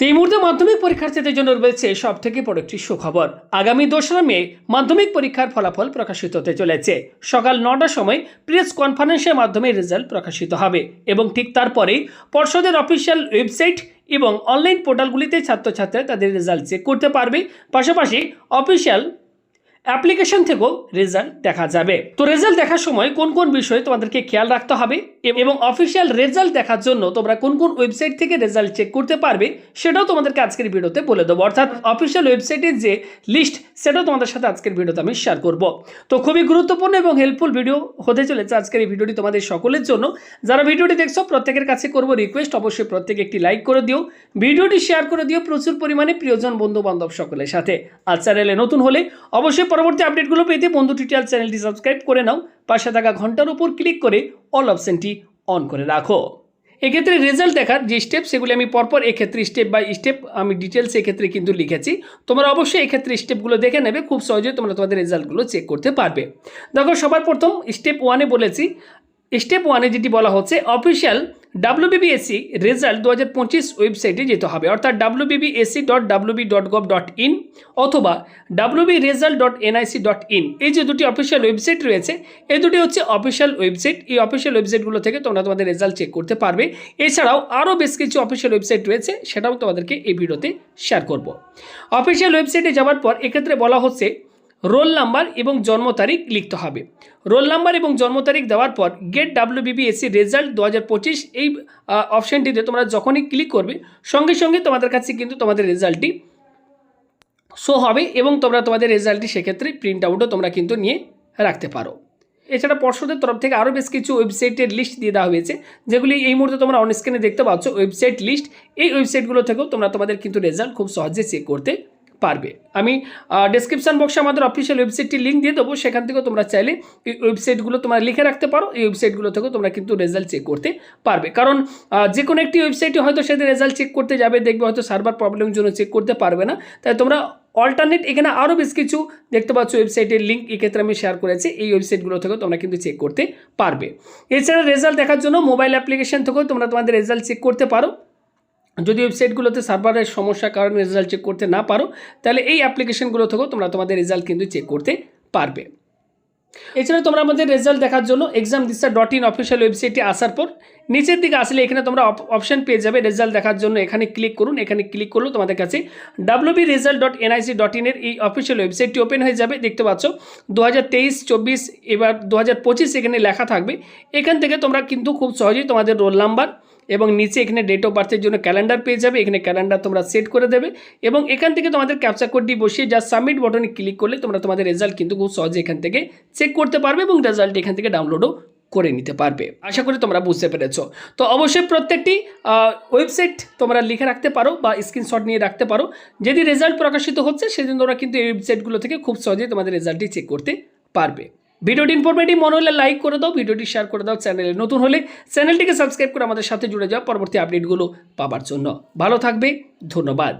তো এই মুহূর্তে মাধ্যমিক পরীক্ষার্থীদের জন্য রয়েছে সব থেকে বড় একটি সুখবর। আগামী দোসরা মে মাধ্যমিক পরীক্ষার ফলাফল প্রকাশিত হতে চলেছে। সকাল নটার সময় প্রেস কনফারেন্সের মাধ্যমে রেজাল্ট প্রকাশিত হবে এবং ঠিক তারপরেই পর্ষদের অফিসিয়াল ওয়েবসাইট এবং অনলাইন পোর্টালগুলিতে ছাত্রছাত্রীরা তাদের রেজাল্ট চেক করতে পারবে। পাশাপাশি অফিসিয়াল অ্যাপ্লিকেশন থেকেও রেজাল্ট দেখা যাবে। তো রেজাল্ট দেখার সময় কোন কোন বিষয়ে তোমাদেরকে খেয়াল রাখতে হবে এবং অফিসিয়াল রেজাল্ট দেখার জন্য তোমরা কোন কোন ওয়েবসাইট থেকে রেজাল্ট চেক করতে পারবে সেটাও তোমাদেরকে আজকের ভিডিওতে বলে দেবো। অর্থাৎ অফিসিয়াল ওয়েবসাইটের যে লিস্ট, সেটাও তোমাদের সাথে আজকের ভিডিওতে আমি শেয়ার করব। তো খুবই গুরুত্বপূর্ণ এবং হেল্পফুল ভিডিও হতে চলেছে আজকের এই ভিডিওটি তোমাদের সকলের জন্য। যারা ভিডিওটি দেখছ, প্রত্যেকের কাছে করব রিকোয়েস্ট অবশ্যই প্রত্যেকে একটি লাইক করে দিও। ভিডিওটি শেয়ার করে দিও প্রচুর পরিমাণে প্রিয়জন বন্ধু বান্ধব সকলের সাথে। আর চ্যানেলে নতুন হলে অবশ্যই পরবর্তী আপডেটগুলো পেতে বন্ধু টিউটোরিয়াল চ্যানেলটি সাবস্ক্রাইব করে নাও। পাশে থাকা ঘণ্টার উপর ক্লিক করে অল অপশানটি অন করে রাখো। এক্ষেত্রে রেজাল্ট দেখার যে স্টেপ সেগুলি আমি পরপর এক্ষেত্রে স্টেপ বাই স্টেপ আমি ডিটেলস এক্ষেত্রে কিন্তু লিখেছি। তোমরা অবশ্যই এক্ষেত্রে স্টেপগুলো দেখে নেবে, খুব সহজে তোমরা তোমাদের রেজাল্টগুলো চেক করতে পারবে। দেখো, সবার প্রথম স্টেপ ওয়ানে বলেছি স্টেপ ওয়ানে যেটি বলা হচ্ছে অফিসিয়াল ডাব্লিউবিবিএসসি রেজাল্ট দু হাজার পঁচিশ ওয়েবসাইটে যেতে হবে। অর্থাৎ WBBSC dot WB dot gov dot in অথবা WB result dot NIC dot in এই যে দুটি অফিসিয়াল ওয়েবসাইট রয়েছে এই দুটি হচ্ছে অফিসিয়াল ওয়েবসাইট এই অফিসিয়াল ওয়েবসাইটগুলো থেকে তোমরা তোমাদের রেজাল্ট চেক করতে পারবে। এছাড়াও আরও বেশ কিছু অফিসিয়াল ওয়েবসাইট রয়েছে, সেটাও তোমাদেরকে এই ভিডিওতে শেয়ার করব। অফিসিয়াল ওয়েবসাইটে যাওয়ার পর এক্ষেত্রে বলা হচ্ছে রোল নাম্বার এবং জন্ম তারিখ লিখতে হবে। রোল নাম্বার এবং জন্ম তারিখ দেওয়ার পর গেট ডাব্লিউবিবিএসসি রেজাল্ট দু হাজার পঁচিশ এই অপশানটিতে তোমরা যখনই ক্লিক করবে, সঙ্গে সঙ্গে তোমাদের কাছে কিন্তু তোমাদের রেজাল্টটি শো হবে এবং তোমরা তোমাদের রেজাল্টটি সেক্ষেত্রে প্রিন্ট আউটও তোমরা কিন্তু নিয়ে রাখতে পারো। এছাড়া পর্ষদের তরফ থেকে আরও বেশ কিছু ওয়েবসাইটের লিস্ট দিয়ে দেওয়া হয়েছে, যেগুলি এই মুহূর্তে তোমরা অন স্ক্রিনে দেখতে পাচ্ছ। ওয়েবসাইট লিস্ট এই ওয়েবসাইটগুলো থেকেও তোমরা তোমাদের কিন্তু রেজাল্ট খুব সহজে চেক করতে পারবে। আমি ডেসক্রিপশন বক্সে আমাদের অফিসিয়াল ওয়েবসাইটটি লিঙ্ক দিয়ে দেবো। সেখান থেকেও তোমরা চাইলে এই ওয়েবসাইটগুলো তোমরা লিখে রাখতে পারো। এই ওয়েবসাইটগুলো থেকেও তোমরা কিন্তু রেজাল্ট চেক করতে পারবে। কারণ যে কোনো একটি ওয়েবসাইটে হয়তো সেদের রেজাল্ট চেক করতে যাবে, দেখবে হয়তো সার্ভার প্রবলেমের জন্য চেক করতে পারবে না। তাই তোমরা অল্টারনেট এখানে আরও বেশ কিছু দেখতে পাচ্ছ ওয়েবসাইটের লিঙ্ক এক্ষেত্রে আমি শেয়ার করেছি। এই ওয়েবসাইটগুলো থেকেও তোমরা কিন্তু চেক করতে পারবে। এছাড়া রেজাল্ট দেখার জন্য মোবাইল অ্যাপ্লিকেশান থেকেও তোমরা তোমাদের রেজাল্ট চেক করতে পারো। যদি ওয়েবসাইটগুলোতে সার্ভারের সমস্যার কারণে রেজাল্ট চেক করতে না পারো, তাহলে এই অ্যাপ্লিকেশনগুলো থেকেও তোমরা তোমাদের রেজাল্ট কিন্তু চেক করতে পারবে। এছাড়া তোমরা আমাদের রেজাল্ট দেখার জন্য exam Disha dot in official ওয়েবসাইটে আসার পর, নিচের দিকে আসলে এখানে তোমরা অপশান পেয়ে যাবে রেজাল্ট দেখার জন্য। এখানে ক্লিক করুন, এখানে ক্লিক করলেও তোমাদের কাছে WB result dot NIC dot ইনের এই অফিসিয়াল ওয়েবসাইটটি ওপেন হয়ে যাবে। দেখতে পাচ্ছ দু হাজার তেইশ, চব্বিশ, এবার দু হাজার পঁচিশ এখানে লেখা থাকবে। এখান থেকে তোমরা কিন্তু খুব সহজেই তোমাদের রোল নাম্বার এবং নিচে এখানে ডেট অফ বার্থের জন্য ক্যালেন্ডার পেয়ে যাবে। এখানে ক্যালেন্ডার তোমরা সেট করে দেবে এবং এখান থেকে তোমাদের ক্যাপচা কোডটি বসিয়ে যা সাবমিট বটনে ক্লিক করলে তোমরা তোমাদের রেজাল্ট কিন্তু খুব সহজে এখান থেকে চেক করতে পারবে এবং রেজাল্ট এখান থেকে ডাউনলোডও করে নিতে পারবে। আশা করি তোমরা বুঝতে পেরেছ। তো অবশ্যই প্রত্যেকটি ওয়েবসাইট তোমরা লিখে রাখতে পারো বা স্ক্রিনশট নিয়ে রাখতে পারো। যদি রেজাল্ট প্রকাশিত হচ্ছে, সেদিন তোমরা কিন্তু এই ওয়েবসাইটগুলো থেকে খুব সহজেই তোমাদের রেজাল্টটি চেক করতে পারবে। ভিডিওটি ইনফরমেটিভ মনে হলে লাইক করে দাও, ভিডিওটি শেয়ার করে দাও চ্যানেলে নতুন হলে চ্যানেলটিকে সাবস্ক্রাইব করে আমাদের সাথে জুড়ে যাও পরবর্তী আপডেটগুলো পাবার জন্য। ভালো থাকবে, ধন্যবাদ।